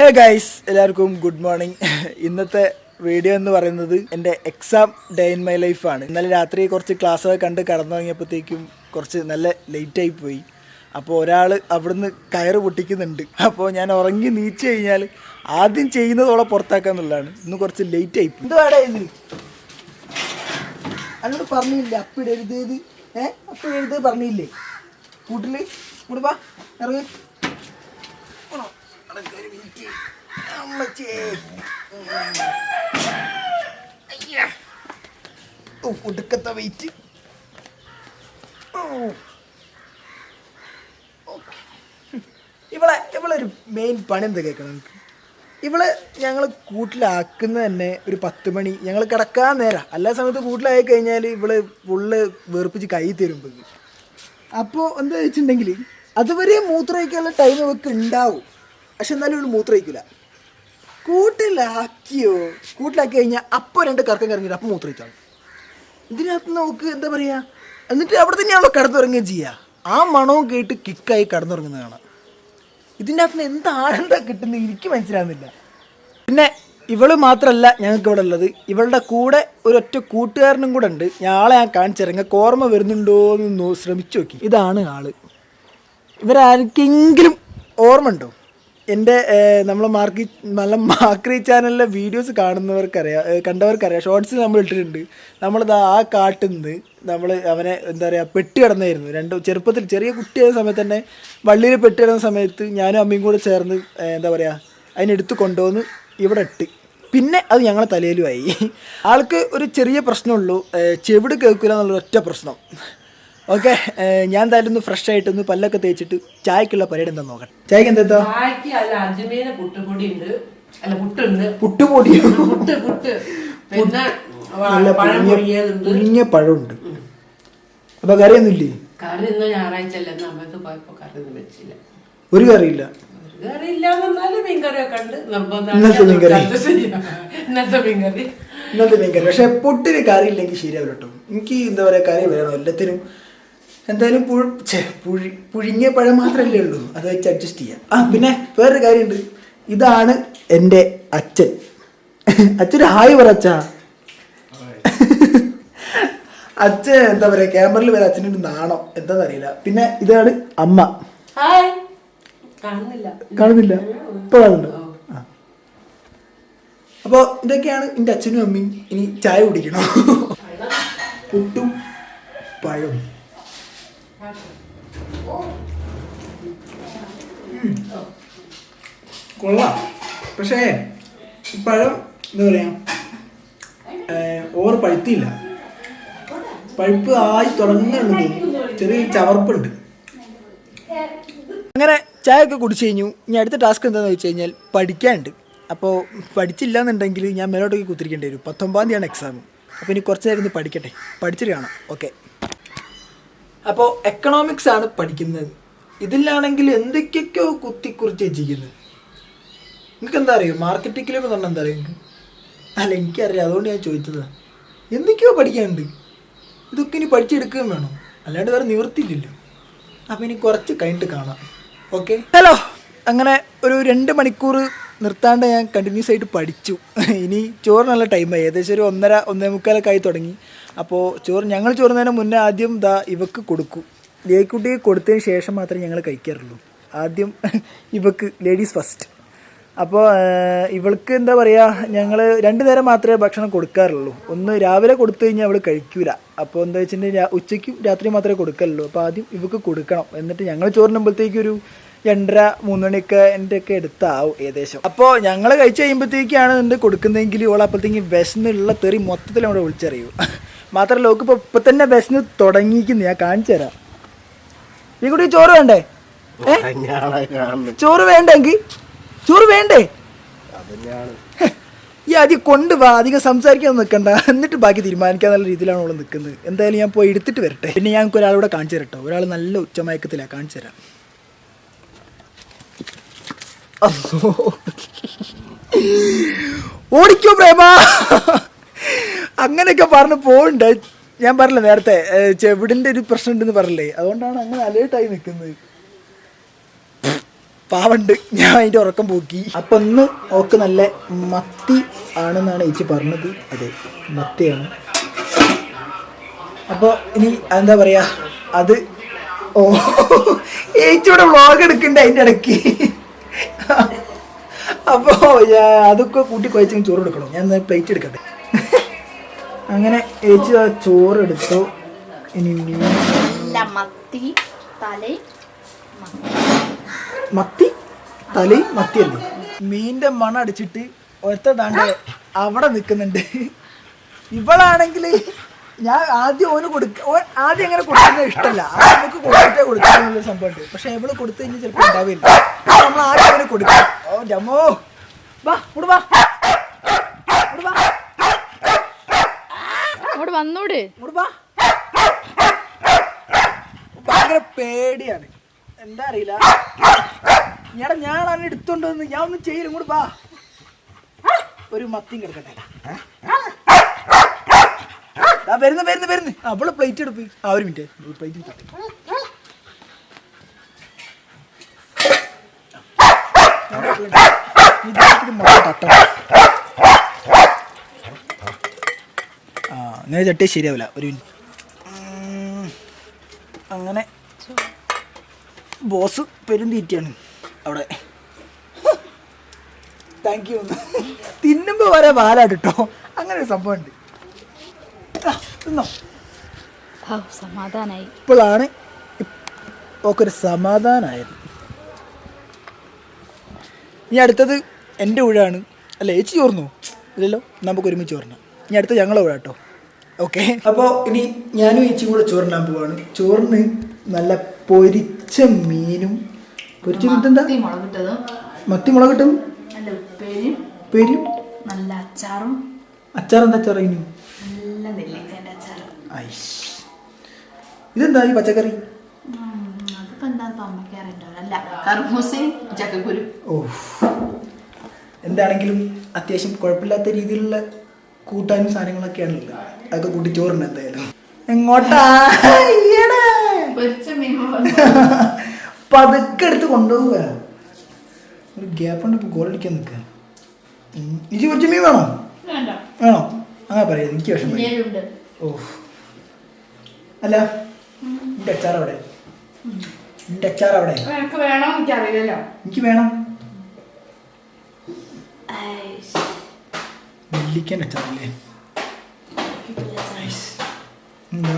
ഹേ guys എല്ലാവർക്കും good morning ഇന്നത്തെ video എന്ന് പറയുന്നത് എന്റെ എക്സാം ഡേ ഇൻ മൈ ലൈഫാണ് ഇന്നലെ രാത്രി കുറച്ച് ക്ലാസ്സൊക്കെ കണ്ട് കടന്നു തുടങ്ങിയപ്പോഴത്തേക്കും കുറച്ച് നല്ല ലേറ്റായി പോയി. അപ്പോൾ ഒരാൾ അവിടുന്ന് കയറ് പൊട്ടിക്കുന്നുണ്ട്. അപ്പോൾ ഞാൻ ഉറങ്ങി നീച്ചു കഴിഞ്ഞാൽ ആദ്യം ചെയ്യുന്നത് ഓളെ പുറത്താക്കാന്നുള്ളതാണ് ഇന്ന് കുറച്ച് ലേറ്റായി പോയി. എന്തുവാടാ ഇത്? അന്നോട് പറഞ്ഞില്ലേ ഏഹ് ഏ അപ്പിടരുത് പറഞ്ഞില്ലേ? കൂട്ടിൽ കൂടെ വാ ഇറങ്ങി? അടക്ക് ഒരു മിനിറ്റ്. അമ്മച്ചേ. ഉം. അയ്യ. ഓ, ഒടുക്കത്തെ വെയിറ്റ് ഇവളെ ഇവളൊരു മെയിൻ പണി എന്താ കേൾക്കണം നമുക്ക് ഇവളെ ഞങ്ങൾ കൂട്ടിലാക്കുന്ന തന്നെ ഒരു പത്ത് മണി ഞങ്ങൾ കിടക്കാൻ നേരം എല്ലാ സമയത്ത് കൂട്ടിലായി കഴിഞ്ഞാൽ ഇവൾ ഉള്ള് വെറുപ്പിച്ച് കൈ തരുമ്പോൾ അപ്പോൾ എന്താ വെച്ചിട്ടുണ്ടെങ്കിൽ അതുവരെ മൂത്രമൊക്കെയുള്ള ടൈം ഇവക്ക് ഉണ്ടാവും പക്ഷെ എന്നാലും ഇവൾ മൂത്രയിക്കില്ല കൂട്ടിലാക്കിയോ? കൂട്ടിലാക്കി കഴിഞ്ഞാൽ അപ്പോൾ രണ്ട് കറക്കം കറങ്ങിയിട്ട് അപ്പം മൂത്രയിച്ചാണ് ഇതിനകത്ത് നമുക്ക് എന്താ പറയുക എന്നിട്ട് അവിടെ തന്നെയാണല്ലോ കിടന്നുറങ്ങുകയും ചെയ്യുക ആ മണവും കേട്ട് കിക്കായി കിടന്നുറങ്ങുന്നത് കാണാം. ഇതിന്റെ അകത്ത് എന്താണെന്താ കിട്ടുന്നത് എനിക്ക് മനസ്സിലാകുന്നില്ല പിന്നെ ഇവൾ മാത്രമല്ല ഞങ്ങൾക്ക് ഇവിടെ ഉള്ളത്. ഇവളുടെ കൂടെ ഒരൊറ്റ കൂട്ടുകാരനും കൂടെ ഉണ്ട്. ഞാളെ ഞാൻ കാണിച്ചിറങ്ങ ഓർമ്മ വരുന്നുണ്ടോ എന്ന് ശ്രമിച്ചു നോക്കി. ഇതാണ് ആൾ. ഇവരാർക്കെങ്കിലും ഓർമ്മ ഉണ്ടോ? എന്റെ നമ്മൾ മാർക്കി നല്ല മാക്രി ചാനലിലെ വീഡിയോസ് കാണുന്നവർക്കറിയാം കണ്ടവർക്കറിയാം. ഷോർട്സിൽ നമ്മൾ ഇട്ടിട്ടുണ്ട്. നമ്മളിത് ആ കാട്ടിൽ നിന്ന് നമ്മൾ അവനെ എന്താ പറയുക പെട്ടി കിടന്നായിരുന്നു. രണ്ട് ചെറുപ്പത്തിൽ ചെറിയ കുട്ടിയായ സമയത്ത് തന്നെ വള്ളിയിൽ പെട്ടി കിടന്ന സമയത്ത് ഞാനും അമ്മയും കൂടെ ചേർന്ന് എന്താ പറയുക അതിനെടുത്ത് കൊണ്ടുവന്ന് ഇവിടെ ഇട്ട്. പിന്നെ അത് ഞങ്ങളെ തലയിലുമായി ആൾക്ക് ഒരു ചെറിയ പ്രശ്നമുള്ളൂ. ചെവിട് കേൾക്കില്ല എന്നുള്ള ഒറ്റ പ്രശ്നം. ഓക്കെ ഞാൻ എന്തായാലും ഒന്ന് ഫ്രഷ് ആയിട്ട് ഒന്ന് പല്ലൊക്കെ തേച്ചിട്ട് ചായക്കുള്ള പരിപാടി എന്താ നോക്കാം. ചായക്ക് എന്താ ചായക്ക് അല്ല അജ്മീന് പുട്ടുപൊടി ഉണ്ട് അല്ല പുട്ടുണ്ട്. പുട്ടുപൊടി? പുട്ട് പുട്ട്. പിന്നെ നല്ല പഴം പഴമുണ്ട്. അപ്പൊ കറിയൊന്നുമില്ലേ കറി ഇന്ന് ഞായറാഴ്ച അല്ല നമുക്ക് പോയപ്പോ കറി ഒന്നും വെച്ചില്ല. ഒരു കറിയില്ല? ഒരു കറി ഇല്ലാന്നാലും മീൻകറിയൊക്കെ ഉണ്ട് ഇന്നത്തെ മീൻകറി. നിർബന്ധം ഇന്നത്തെ മീൻകറി. ഇന്നത്തെ മീൻകറി. പക്ഷെ പൊട്ടിന് കറി ഇല്ലെങ്കിൽ ശരിയാവില്ല കേട്ടോ. എനിക്ക് എന്താ പറയാ കറി വേണം. എല്ലാത്തിനും എന്തായാലും പുഴ ഛെ, പുഴി പുഴുങ്ങിയ പഴം മാത്രമല്ലേ ഉള്ളൂ. അത് വെച്ച് അഡ്ജസ്റ്റ് ചെയ്യാം. ആ പിന്നെ വേറൊരു കാര്യമുണ്ട്. ഇതാണ് എന്റെ അച്ഛൻ. അച്ഛന് ഹായ് പറ അച്ഛാ. അച്ഛൻ എന്താ പറയാ ക്യാമറയിൽ വരെ അച്ഛനൊരു നാണം. എന്താണെന്ന് അറിയില്ല പിന്നെ ഇതാണ് അമ്മ. കാണുന്നില്ല. ഇപ്പൊ കാണുന്നുണ്ടോ. അപ്പോൾ ഇതൊക്കെയാണ് എന്റെ അച്ഛനും അമ്മയും. ഇനി ചായ കുടിക്കണം? പുട്ടും പഴവും. കൊള്ളാം. പക്ഷേ പഴം എന്താ പറയാ ഓവർ പഴുത്തില്ല. പഴുപ്പ് ആയി തുടങ്ങുന്നുള്ളൂ ചെറിയ ചവർപ്പുണ്ട്. അങ്ങനെ ചായ ഒക്കെ കുടിച്ചു കഴിഞ്ഞു. ഇനി അടുത്ത ടാസ്ക് എന്താണെന്ന് വെച്ച് കഴിഞ്ഞാൽ പഠിക്കാനുണ്ട്. അപ്പോൾ പഠിച്ചില്ല എന്നുണ്ടെങ്കിൽ ഞാൻ മേലോട്ടേക്ക് കുത്തിരിക്കേണ്ടി വരും. പത്തൊമ്പതാം തീയതിയാണ് എക്സാം അപ്പോൾ ഇനി കുറച്ച് നേരം ഇന്ന് പഠിക്കട്ടെ. പഠിച്ചിട്ട് കാണാം. ഓക്കെ അപ്പോൾ എക്കണോമിക്സ് ആണ് പഠിക്കുന്നത്. ഇതിലാണെങ്കിൽ എന്തൊക്കെയൊക്കെയോ കുത്തിക്കുറിച്ച് വെച്ചിരിക്കുന്നത് നിങ്ങൾക്ക് എന്താ അറിയോ? മാർക്കറ്റിങ്ങിലൊക്കെ പറഞ്ഞാൽ എന്താ അറിയോ നിങ്ങൾക്ക് അല്ല എനിക്കറിയാം അതുകൊണ്ട് ഞാൻ ചോദിച്ചതാണ് എന്തൊക്കെയോ പഠിക്കാനുണ്ട്. ഇതൊക്കെ ഇനി പഠിച്ചെടുക്കുകയും വേണം. അല്ലാണ്ട് വേറെ നിവൃത്തിയില്ലല്ലോ. അപ്പം ഇനി കുറച്ച് കഴിഞ്ഞിട്ട് കാണാം. ഓക്കെ? ഹലോ. അങ്ങനെ ഒരു രണ്ട് മണിക്കൂർ നിർത്താണ്ട് ഞാൻ കണ്ടിന്യൂസ് ആയിട്ട് പഠിച്ചു. ഇനി ചോറിനുള്ള ടൈമായി ഏകദേശം ഒരു ഒന്നര ഒന്നേ മുക്കാലൊക്കെ ആയി തുടങ്ങി. അപ്പോൾ ചോറ് ഞങ്ങൾ ചോറുന്നതിന് മുന്നേ ആദ്യം ദാ ഇവക്ക് കൊടുക്കൂ. ലേക്കുട്ടിയെ കൊടുത്തതിന് ശേഷം മാത്രമേ ഞങ്ങൾ കഴിക്കാറുള്ളൂ. ആദ്യം ഇവക്ക് ലേഡീസ് ഫസ്റ്റ് അപ്പോൾ ഇവൾക്ക് എന്താ പറയുക ഞങ്ങൾ രണ്ട് നേരം മാത്രമേ ഭക്ഷണം കൊടുക്കാറുള്ളൂ. ഒന്ന് രാവിലെ കൊടുത്തു കഴിഞ്ഞാൽ അവൾ കഴിക്കൂല. അപ്പോൾ എന്താ വെച്ചിട്ടുണ്ടെങ്കിൽ ഉച്ചയ്ക്കും രാത്രി മാത്രമേ കൊടുക്കാറുള്ളൂ അപ്പോൾ ആദ്യം ഇവക്ക് കൊടുക്കണം. എന്നിട്ട് ഞങ്ങൾ ചോറിനുമ്പോഴത്തേക്കൊരു രണ്ടര മൂന്ന് മണിയൊക്കെ എന്റെ ഒക്കെ എടുത്താവും ഏകദേശം. അപ്പോൾ ഞങ്ങൾ കഴിച്ച് കഴിയുമ്പോഴത്തേക്കാണ് എന്റെ കൊടുക്കുന്നതെങ്കിൽ ഇവൾ അപ്പോഴത്തേക്കും വിശന്നുള്ള തെറി മൊത്തത്തിൽ അവിടെ വിളിച്ചറിയൂ. മാത്രമല്ല ഓക്ക് ഇപ്പോൾ ഇപ്പം തന്നെ വിശന്ന് തുടങ്ങിയിരിക്കുന്നു. ഞാൻ കാണിച്ചു തരാം. ഈ കൂടി ചോറ് വേണ്ടേ? ചോറ് വേണ്ടെങ്കിൽ? ചോറ് വേണ്ടേ? ഈ ഈ ആദ്യം കൊണ്ടുവാ അധികം സംസാരിക്കാൻ നിൽക്കണ്ട. എന്നിട്ട് ബാക്കി തീരുമാനിക്കാൻ നല്ല രീതിയിലാണ് അവൾ നിൽക്കുന്നത്. എന്തായാലും ഞാൻ പോയി എടുത്തിട്ട് വരട്ടെ. പിന്നെ ഞങ്ങൾക്ക് ഒരാളൂടെ കാണിച്ചു തരട്ടോ ഒരാൾ നല്ല ഉച്ചമയക്കത്തിലാണ് കാണിച്ചു തരാം. ഓടിക്കോ പ്രേമ. അങ്ങനെയൊക്കെ പറഞ്ഞ് പോകണ്ട ഞാൻ പറഞ്ഞില്ല നേരത്തെ ചെവിടിന്റെ ഒരു പ്രശ്നം ഉണ്ടെന്ന് പറഞ്ഞില്ലേ? അതുകൊണ്ടാണ് അങ്ങനെ അലേർട്ടായി നിൽക്കുന്നത്. പാവണ്ട് ഞാൻ അതിന്റെ ഉറക്കം പോക്കി. അപ്പം ഒന്ന് ഓക്ക് നല്ല മത്തി ആണെന്നാണ് ഏച്ചി പറഞ്ഞത്. അതെ മത്തിയാണ്. അപ്പോൾ ഇനി എന്താ പറയുക അത് ഓ ഏച്ചിയുടെ വ്ളോഗ് എടുക്കണ്ട അതിന്റെ ഇടയ്ക്ക്. അപ്പോൾ അതൊക്കെ കൂട്ടി കുഴച്ച് ചോറ് എടുക്കണം ഞാൻ പ്ലേറ്റ് എടുക്കട്ടെ? അങ്ങനെ ഏച്ചി ആ ചോറ് എടുത്തു. ഇനി മത്തി തല മത്തി. തലി മത്തിയല്ലേ മീന്റെ മണം അടിച്ചിട്ട് ഒരുത്ത ദാണ്ട് അവിടെ നിൽക്കുന്നുണ്ട് ഇവളാണെങ്കിൽ ഞാൻ ആദ്യം ഓന് കൊടുക്ക ആദ്യം അങ്ങനെ കൊടുക്കുന്നത് ഇഷ്ടമല്ല നമുക്ക് കൊടുത്തിട്ടേ സംഭവം സംഭവമുണ്ട് പക്ഷെ ഇവൾ കൊടുത്തു കഴിഞ്ഞാൽ ചിലപ്പോൾ ഉണ്ടാവില്ല. നമ്മൾ ആദ്യം അവന് കൊടുക്കാം. ഓ ഡമോ വാ ഇങ്ങോട്ട് വാ. വാ. അങ്ങോട്ട് വന്നൂട്. ഇങ്ങോട്ട് വാ. ഭയങ്കര പേടിയാണ്. എന്താ അറിയില്ല. ഞാൻ ഞാൻ എടുത്തോണ്ട് വന്ന് ഞാൻ ഒന്നും ചെയ്യില്ല. ഇങ്ങോട്ട് വാ. ഒരു മത്തിയും കിടക്കട്ടെ. ആ വരുന്നു വരുന്നു വരുന്നു. അവൾ പ്ലേറ്റ് എടുപ്പ് ആ ഒരു മിനിറ്റ് പ്ലേറ്റ് എടുത്തു ആ അങ്ങനെ ചട്ടി ശരിയാവില്ല ഒരു മിനിറ്റ് അങ്ങനെ. ബോസ് പെരും തീറ്റയാണ് അവിടെ. താങ്ക് യു തിന്നുമ്പോ വരെ പാലാട്ട് അങ്ങനെ ഒരു സംഭവം ഉണ്ട്. ആ, തിന്നോ ഓ സമാധാനായി. ഇപ്പോഴാണ് ഒക്കെ ഒരു സമാധാനമായത് ഇനി അടുത്തത് എന്റെ ഊഴാണ്. അല്ല ഏച്ചി ചോർന്നു? ഇല്ലല്ലോ നമുക്ക് ഒരുമിച്ച് ചോറിനാം ഇനി അടുത്ത ഞങ്ങളെ ഊഴ കേട്ടോ ഓക്കെ. അപ്പോൾ ഇനി ഞാനും ഏച്ചിയും കൂടെ ചോറിനാൻ പോവാണ്. ചോറിന് നല്ല പൊരിച്ച മീനും. പൊരിച്ച മീനെന്താ മത്തി മുളകിട്ടതും പേരും നല്ല അച്ചാറും. അച്ചാർ എന്താ അച്ചാർ ഇനി നല്ല നെല്ലിക്കേന്റെ അച്ചാറും ഐസ് ഇതെന്താ ഈ പച്ചക്കറി? എന്താണെങ്കിലും അത്യാവശ്യം കുഴപ്പമില്ലാത്ത രീതിയിലുള്ള കൂട്ടാനും സാധനങ്ങളൊക്കെയാണല്ലോ അതൊക്കെ കൂട്ടി ചോറുണ്ട് എന്തായാലും. എങ്ങോട്ടാ? പതുക്കെ എടുത്ത് കൊണ്ടുപോവുക. ഒരു ഗ്യാപ്പ് ഉണ്ട് ഇപ്പോൾ ഗോളടിക്കാൻ നിൽക്കുക ഇജി കുറച്ച് മീൻ വേണോ? വേണോ? അങ്ങനെ പറയാം എനിക്ക് വിഷമം വരും. അല്ല എന്റെ അച്ചാർ അവിടെ എന്റെ അച്ചാർ അവിടെ എനിക്ക് വേണോ. എനിക്ക് അറിയില്ലല്ലോ എനിക്ക് വേണം നെല്ലിക്കാൻ അച്ചാറല്ലേ എന്താ?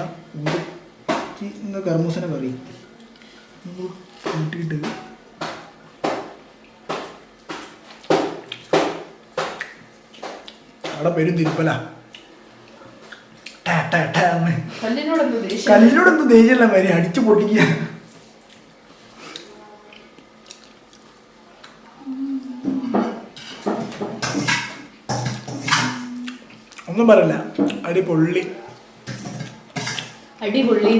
ഇന്ന് കർമ്മൂസനെ പറയും കൂട്ടിയിട്ട്. അവിടെ പേരും തിരുപ്പല. ടാ, ടാ, ടാ എന്ന്. കല്ലിനോട് എന്ത് ദേഷ്യം കല്ലിനോടൊന്നും ദേഷ്യമില്ല മരി അടിച്ചു പൊട്ടിക്കുക. ഒന്നും പറയില്ല അടി പൊള്ളി അടിപൊളി.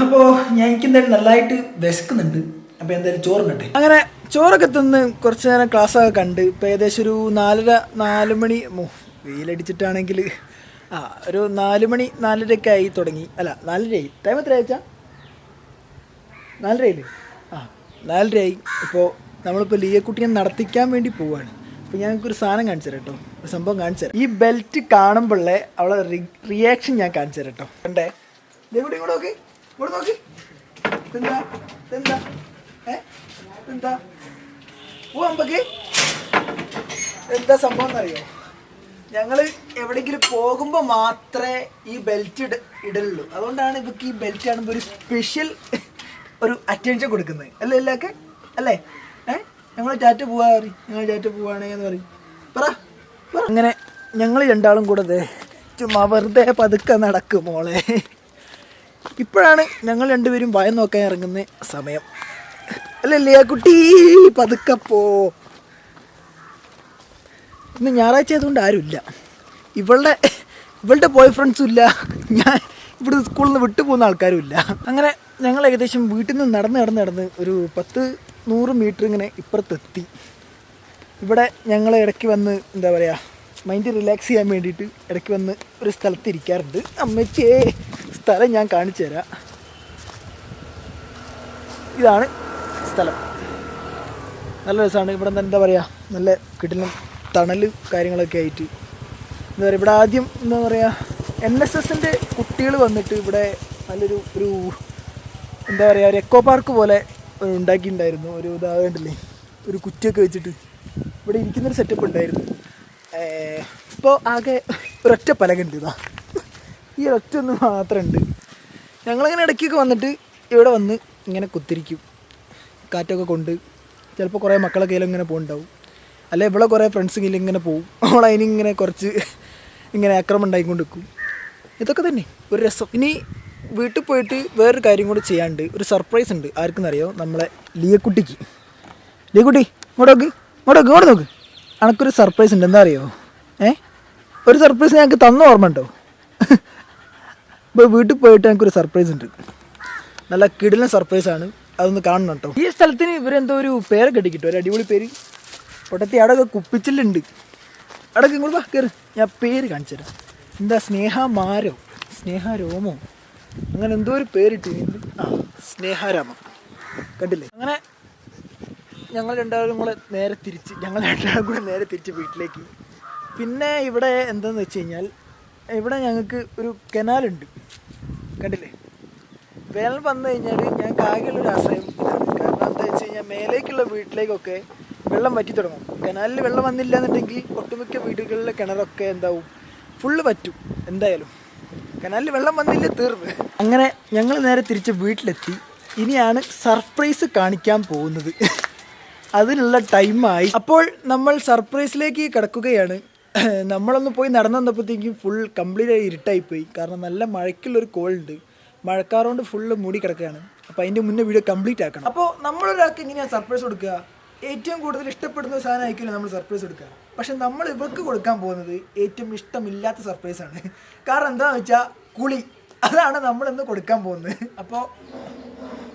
അപ്പോ ഞാൻ എനിക്ക് എന്തായാലും നല്ലതായിട്ട് വിശക്കുന്നുണ്ട്. അപ്പൊ എന്തായാലും ചോറുണ്ടട്ടെ അങ്ങനെ ചോറൊക്കെ തിന്ന് കുറച്ച് നേരം ക്ലാസ്സൊക്കെ കണ്ട് ഇപ്പൊ ഏകദേശം ഒരു നാലര നാല് മണി വെയിലടിച്ചിട്ടാണെങ്കിൽ ആ ഒരു നാല് മണി നാലരയ്ക്ക് ആയി തുടങ്ങി. അല്ല നാലരയായി. ടൈം എത്ര അയച്ചാ നാലരയല്ലേ ആ നാലരയായി. ഇപ്പോൾ നമ്മളിപ്പോൾ ലിയക്കുട്ടിയെ നടത്തിക്കാൻ വേണ്ടി പോവാണ്. അപ്പോൾ ഞങ്ങൾക്കൊരു സാധനം കാണിച്ചു തരാം കേട്ടോ. ഒരു സംഭവം കാണിച്ചു തരാം. ഈ ബെൽറ്റ് കാണുമ്പോഴേ അവളെ റിയാക്ഷൻ ഞാൻ കാണിച്ചു തരാം കേട്ടോ. കണ്ടേ? ലിയക്കുട്ടി ഇങ്ങോട്ട് നോക്കി. ഇങ്ങോട്ട് നോക്കി. എന്താ എന്താ എന്താ പോവാമ്പക്ക് എന്താ സംഭവം എന്നറിയോ? ഞങ്ങൾ എവിടെയെങ്കിലും പോകുമ്പോൾ മാത്രമേ ഈ ബെൽറ്റ് ഇട ഇടലുള്ളൂ. അതുകൊണ്ടാണ് ഇവർക്ക് ഈ ബെൽറ്റ് കാണുമ്പോൾ ഒരു സ്പെഷ്യൽ ഒരു അറ്റൻഷൻ കൊടുക്കുന്നത്. അല്ലേ എല്ലാവർക്കും? അല്ലേ? ഏ? ഞങ്ങൾ ചാറ്റ് പോവാ പറയും. ഞങ്ങൾ ചാറ്റ് പോവാണേ എന്ന് പറയും. പറ. അങ്ങനെ ഞങ്ങൾ രണ്ടാളും കൂടെ ചുമ്മാ വെറുതെ പതുക്കെ നടക്കും മോളെ. ഇപ്പോഴാണ് ഞങ്ങൾ രണ്ടുപേരും ഭയം നോക്കാൻ ഇറങ്ങുന്ന സമയം. അല്ലല്ലേ കുട്ടി? പതുക്കെ പോ. ഇന്ന് ഞായറാഴ്ച ആയതുകൊണ്ട് ആരുമില്ല. ഇവളുടെ ഇവളുടെ ബോയ് ഫ്രണ്ട്സും ഇല്ല. ഞാൻ ഇവിടെ സ്കൂളിൽ നിന്ന് വിട്ടു പോകുന്ന ആൾക്കാരും ഇല്ല. അങ്ങനെ ഞങ്ങൾ ഏകദേശം വീട്ടിൽ നിന്ന് നടന്ന് നടന്ന് നടന്ന് ഒരു പത്ത് നൂറ് മീറ്റർ ഇങ്ങനെ ഇപ്പുറത്തെത്തി. ഇവിടെ ഞങ്ങൾ ഇടയ്ക്ക് വന്ന് എന്താ പറയുക മൈൻഡ് റിലാക്സ് ചെയ്യാൻ വേണ്ടിയിട്ട് ഇടയ്ക്ക് വന്ന് ഒരു സ്ഥലത്ത് ഇരിക്കാറുണ്ട്. അമ്മച്ചേ സ്ഥലം ഞാൻ കാണിച്ചു തരാം. ഇതാണ് സ്ഥലം. നല്ല രസമാണ്. ഇവിടെ എന്താ പറയുക നല്ല കിടിലം തണൽ കാര്യങ്ങളൊക്കെ ആയിട്ട്. എന്താ പറയുക ഇവിടെ ആദ്യം എന്താ പറയുക എൻ എസ് എസിന്റെ കുട്ടികൾ വന്നിട്ട് ഇവിടെ നല്ലൊരു ഒരു എന്താ പറയുക ഒരു എക്കോ പാർക്ക് പോലെ ഉണ്ടാക്കിയിട്ടുണ്ടായിരുന്നു. ഒരു ഇതാകണ്ടില്ലേ ഒരു കുറ്റിയൊക്കെ വെച്ചിട്ട്. ഇവിടെ ഇരിക്കുന്നൊരു സെറ്റപ്പ് ഉണ്ടായിരുന്നു. ഇപ്പോൾ ആകെ ഒരൊറ്റ പലകുണ്ട് ഇതാ. ഈ ഒരൊറ്റ ഒന്ന് മാത്രമുണ്ട്. ഞങ്ങളിങ്ങനെ ഇടയ്ക്കൊക്കെ വന്നിട്ട് ഇവിടെ വന്ന് ഇങ്ങനെ കുത്തിരിക്കും. കാറ്റൊക്കെ കൊണ്ട്. ചിലപ്പോൾ കുറേ മക്കളെ കയ്യിലും ഇങ്ങനെ പോകുന്നുണ്ടാവും അല്ലെ ഇവിടെ കുറേ ഫ്രണ്ട്സ് ഇങ്ങനെ ഇങ്ങനെ പോകും അവൾ അതിനിങ്ങനെ കുറച്ച് ഇങ്ങനെ അക്രമം ഉണ്ടായിക്കൊണ്ട് നിൽക്കും ഇതൊക്കെ തന്നെ. ഒരു രസം. ഇനി വീട്ടിൽ പോയിട്ട് വേറൊരു കാര്യം കൂടി ചെയ്യാണ്ട് ഒരു സർപ്രൈസ് ഉണ്ട്. ആർക്കെന്നറിയോ? നമ്മളെ ലിയക്കുട്ടിക്ക്. ലിയക്കുട്ടി ഇങ്ങോട്ട് നോക്ക്. ഇങ്ങോട്ട് നോക്ക് ഇങ്ങോട്ട് നോക്ക്. അനക്കൊരു സർപ്രൈസ് ഉണ്ട്. എന്താ അറിയോ ഏ? ഒരു സർപ്രൈസ് ഞങ്ങൾക്ക് തന്ന ഓർമ്മ ഉണ്ടോ? ഇപ്പോൾ വീട്ടിൽ പോയിട്ട് ഞങ്ങൾക്കൊരു സർപ്രൈസ് ഉണ്ട്. നല്ല കിടിലൻ സർപ്രൈസാണ് അതൊന്ന് കാണണം കേട്ടോ. ഈ സ്ഥലത്തിന് ഇവരെന്തോ ഒരു പേരൊക്കെ ഇട്ടിട്ടോ ഒരു അടിപൊളി പേര്. പൊട്ടത്തി അവിടെ കുപ്പിച്ചില്ലുണ്ട്. അവിടെ ഇങ്ങോട്ട് വാ കയറി ഞാൻ പേര് കാണിച്ചു തരാം എന്താ സ്നേഹ രോമോ? അങ്ങനെ എന്തോ ഒരു പേരിട്ട് ആ സ്നേഹരാമ കണ്ടില്ലേ? അങ്ങനെ ഞങ്ങൾ രണ്ടാളും കൂടെ നേരെ തിരിച്ച് ഞങ്ങൾ രണ്ടാളും കൂടെ നേരെ തിരിച്ച് വീട്ടിലേക്ക്. പിന്നെ ഇവിടെ എന്താണെന്ന് വെച്ച് കഴിഞ്ഞാൽ ഇവിടെ ഞങ്ങൾക്ക് ഒരു കനാലുണ്ട്. കണ്ടില്ലേ? വേനൽ വന്നു കഴിഞ്ഞാൽ ഞങ്ങൾക്ക് ആകെയുള്ളൊരു ആശ്രയം കാരണം എന്താ വെച്ച് കഴിഞ്ഞാൽ മേലേക്കുള്ള വീട്ടിലേക്കൊക്കെ വെള്ളം വറ്റി തുടങ്ങും. കനാലിൽ വെള്ളം വന്നില്ല എന്നുണ്ടെങ്കിൽ ഒട്ടുമിക്ക വീടുകളിലെ കിണറൊക്കെ എന്താവും? ഫുള്ള് വറ്റും. എന്തായാലും. കനാലിൽ വെള്ളം വന്നില്ല തീർന്ന്. അങ്ങനെ ഞങ്ങൾ നേരെ തിരിച്ച് വീട്ടിലെത്തി. ഇനിയാണ് സർപ്രൈസ് കാണിക്കാൻ പോകുന്നത്. അതിനുള്ള ടൈമായി അപ്പോൾ നമ്മൾ സർപ്രൈസിലേക്ക് കിടക്കുകയാണ്. നമ്മളൊന്ന് പോയി നടന്നു വന്നപ്പോഴത്തേക്കും ഫുൾ കംപ്ലീറ്റ് ആയി ഇരുട്ടായിപ്പോയി. കാരണം നല്ല മഴയ്ക്കുള്ളൊരു കോളുണ്ട്. മഴക്കാറുകൊണ്ട് ഫുള്ള് മൂടി കിടക്കുകയാണ്. അപ്പോൾ അതിന്റെ മുന്നേ വീഡിയോ കംപ്ലീറ്റ് ആക്കണം. അപ്പോൾ നമ്മളൊരാൾക്ക് എങ്ങനെയാണ് സർപ്രൈസ് കൊടുക്കുക? ഏറ്റവും കൂടുതൽ ഇഷ്ടപ്പെടുന്ന സാധനം ആയിരിക്കില്ല നമ്മൾ സർപ്രൈസ് കൊടുക്കുക? പക്ഷെ നമ്മൾ ഇവർക്ക് കൊടുക്കാൻ പോകുന്നത് ഏറ്റവും ഇഷ്ടമില്ലാത്ത സർപ്രൈസാണ് കാരണം എന്താണെന്ന് വെച്ചാൽ കുളി. അതാണ് നമ്മളിന്ന് കൊടുക്കാൻ പോകുന്നത്. അപ്പോൾ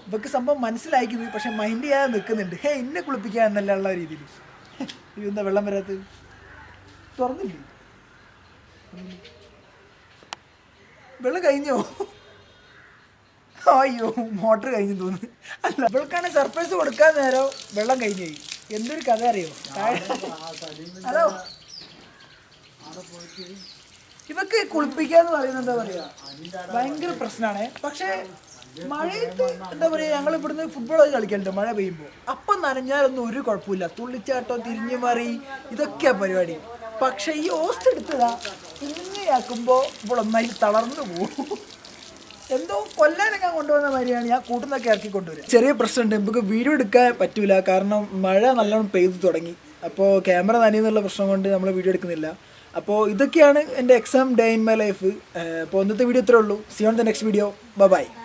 ഇവർക്ക് സംഭവം മനസ്സിലായിക്കുന്നത് പക്ഷെ മൈൻഡ് ചെയ്യാതെ നിൽക്കുന്നുണ്ട്. ഹേ എന്നെ കുളിപ്പിക്കുക എന്നല്ല ഉള്ള രീതിയിൽ ഇതെന്താ വെള്ളം വരാത്തത്? തുറന്നില്ലേ? വെള്ളം കഴിഞ്ഞോ? അയ്യോ മോട്ടർ കഴിഞ്ഞു തോന്നുന്നു. അല്ല ഇവൾക്കാണ് സർപ്രൈസ് കൊടുക്കാൻ നേരം വെള്ളം കഴിഞ്ഞു പോയി. എന്തൊരു കഥ അറിയോ? ഹലോ. ഇവക്ക് കുളിപ്പിക്കാന്ന് പറയുന്നത് എന്താ പറയാ? ഭയങ്കര പ്രശ്നമാണ് പക്ഷേ മഴയത്ത് എന്താ പറയാ ഞങ്ങൾ ഇവിടുന്ന് ഫുട്ബോൾ കളിക്കലുണ്ട് മഴ പെയ്യുമ്പോൾ അപ്പം നനഞ്ഞാലൊന്നും ഒരു കുഴപ്പമില്ല. തുള്ളിച്ചാട്ടോ തിരിഞ്ഞു മാറി ഇതൊക്കെയാ പരിപാടി. പക്ഷെ ഈ ഓസ്റ്റ് എടുത്തതാ ഇങ്ങനെയാക്കുമ്പോൾ ഇപ്പോൾ ഒന്നായി തളർന്നു പോകും എന്തോ കൊല്ലാനൊക്കെ കൊണ്ടുവന്ന മാതിരിയാണ് ഞാൻ കൂട്ടുന്നൊക്കെ ഇറക്കി കൊണ്ടുവരും ചെറിയ പ്രശ്നമുണ്ട്. നമുക്ക് വീഡിയോ എടുക്കാൻ പറ്റില്ല കാരണം മഴ നല്ലോണം പെയ്തു തുടങ്ങി. അപ്പോൾ ക്യാമറ നനയെന്നുള്ള പ്രശ്നം കൊണ്ട് നമ്മൾ വീഡിയോ എടുക്കുന്നില്ല. അപ്പോൾ ഇതൊക്കെയാണ് എന്റെ exam day in my life അപ്പോൾ ഇന്നത്തെ വീഡിയോ ഇത്രേ ഉള്ളൂ. See on the next video bye